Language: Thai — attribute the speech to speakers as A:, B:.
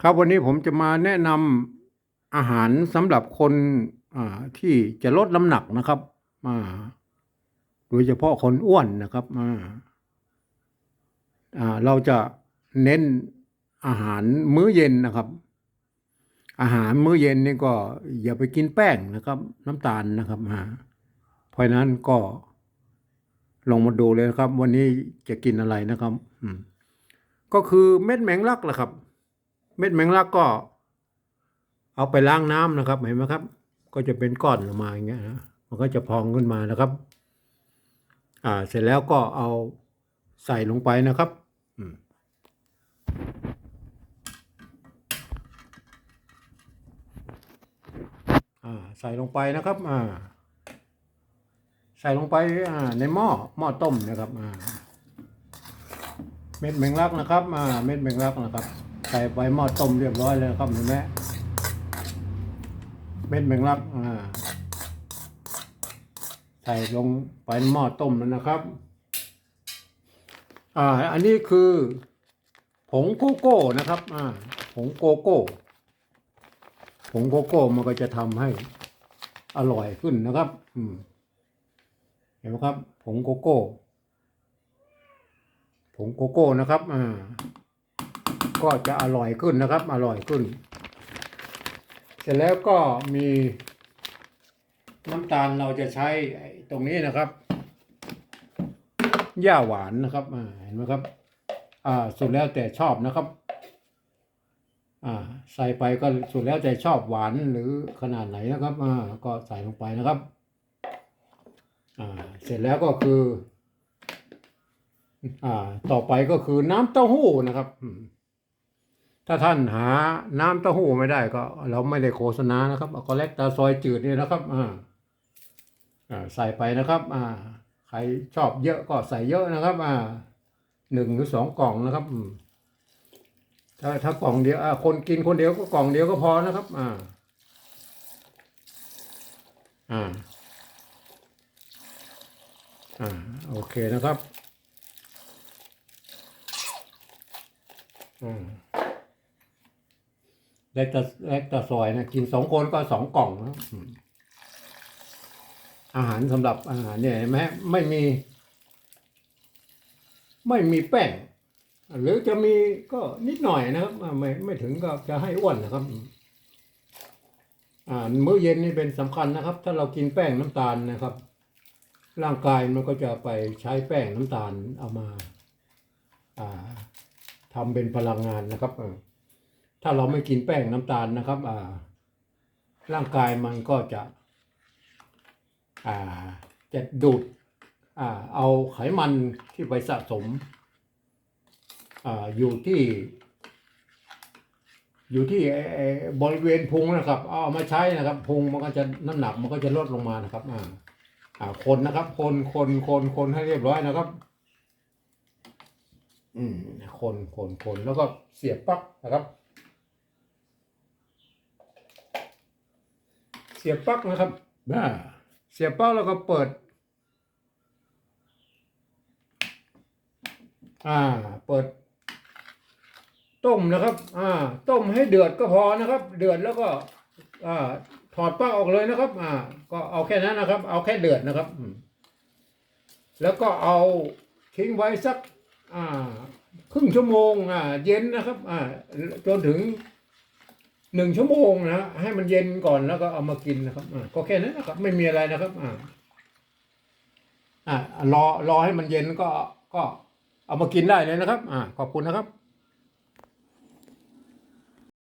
A: ครับวันนี้ผมจะมาแนะนำอาหารสำหรับคนที่จะลดน้ำหนักนะครับอ่าโดยเฉพาะคนอ้วนนะครับอ่าเราจะเน้นอาหารมื้อเย็นนะครับ อาหารมื้อเย็นนี่ก็อย่าไปกินแป้งนะครับ น้ำตาลนะครับอ่าเพราะนั้นก็ลองมาดูเลยนะครับ วันนี้จะกินอะไรนะครับก็คือเม็ดแมงลักแหละครับ เม็ดแมงลักก็ เอาไปล้างน้ำนะครับ เห็นไหมครับ ก็จะเป็นก้อนออกมาอย่างเงี้ยนะมันก็จะพองขึ้นมานะครับ อ่า เสร็จแล้วก็เอาใส่ลงไปนะครับอืมอ่า ใส่ลงไปนะครับ อ่า ใส่ลงไป อ่า ในหม้อ หม้อต้มนะครับ อ่า เม็ดแมงลักนะครับ อ่า เม็ดแมงลักนะครับ ใส่ไปหม้อต้มเรียบร้อยเลยครับเห็นไหมเม็ดแมงลักอ่าใส่ลงไปในหม้อต้มแล้วนะครับอ่าอันนี้คือผงโกโก้นะครับอ่าผงโกโก้ผงโกโก้มันก็จะทำให้อร่อยขึ้นนะครับ อืมเห็นไหมครับผงโกโก้ผงโกโก้นะครับ อ่า ก็จะอร่อยขึ้นนะครับ อร่อยขึ้น เสร็จแล้วก็มีน้ำตาลเราจะใช้ตรงนี้นะครับหญ้าหวานนะครับเห็นไหมครับ อ่าสุดแล้วแต่ชอบนะครับ อ่า ใส่ไปก็สุดแล้วแต่ชอบหวานหรือขนาดไหนนะครับ อ่า ก็ใส่ลงไปนะครับ อ่า เสร็จแล้วก็คือ อ่า ต่อไปก็คือน้ำเต้าหู้นะครับอืม ถ้าท่านหาน้ำเต้าหู้ไม่ได้ก็เราไม่ได้โฆษณานะครับก็เล็กตาซอยจืดนี่นะครับอ่าอ่าใส่ไปนะครับอ่าใครชอบเยอะก็ใส่เยอะนะครับอ่าหนึ่งหรือสองกล่องนะครับถ้าถ้ากล่องเดียวคนกินคนเดียวก็กล่องเดียวก็พอนะครับ อ่า อ่า อ่า โอเคนะครับ อืม เล็กตะเล็กตะซอยนะกินสองคนก็สองกล่องนะอืมอาหารสำหรับอาหารเนี่ยเห็นไม่มี ไม่มีแป้งหรือจะมีก็นิดหน่อยนะครับ ไม่ไม่ถึงก็จะให้อ้วนนะครับอ่ามื้อเย็นนี่เป็นสำคัญนะครับ ถ้าเรากินแป้งน้ำตาลนะครับ ร่างกายมันก็จะไปใช้แป้งน้ำตาลเอามา อ่าทำเป็นพลังงานนะครับ ถ้าเราไม่กินแป้งน้ำตาลนะครับอ่าร่างกายมันก็จะ อ่า จะดูด อ่า เอาไขมันที่ไปสะสม อ่า อยู่ที่ อยู่ที่บริเวณพุงนะครับ เอามาใช้นะครับ พุงมันก็จะน้ำหนักมันก็จะลดลงมานะครับ อ่า อ่า คนนะครับ คน คน คน คนให้เรียบร้อยนะครับ อืม คน คน คน แล้วก็เสียบปลั๊กนะครับ สียบปลั๊กนะครับอ่าเสียบปลั๊กแล้วก็เปิด อ่า เปิด ต้มนะครับ อ่า ต้มให้เดือดก็พอนะครับ เดือดแล้วก็ อ่า ถอดปลั๊กออกเลยนะครับ อ่า ก็เอาแค่นั้นนะครับ เอาแค่เดือดนะครับอืมแล้วก็เอาทิ้งไว้สัก อ่า ครึ่งชั่วโมง อ่า เย็นนะครับ อ่า จนถึง หนึ่งชั่วโมงนะให้มันเย็นก่อนแล้วก็เอามากินนะครับอ่าก็แค่นั้นนะครับ ไม่มีอะไรนะครับ อ่าอ่ารอรอให้มันเย็นก็ก็เอามากินได้เลยนะครับ อ่าขอบคุณนะครับ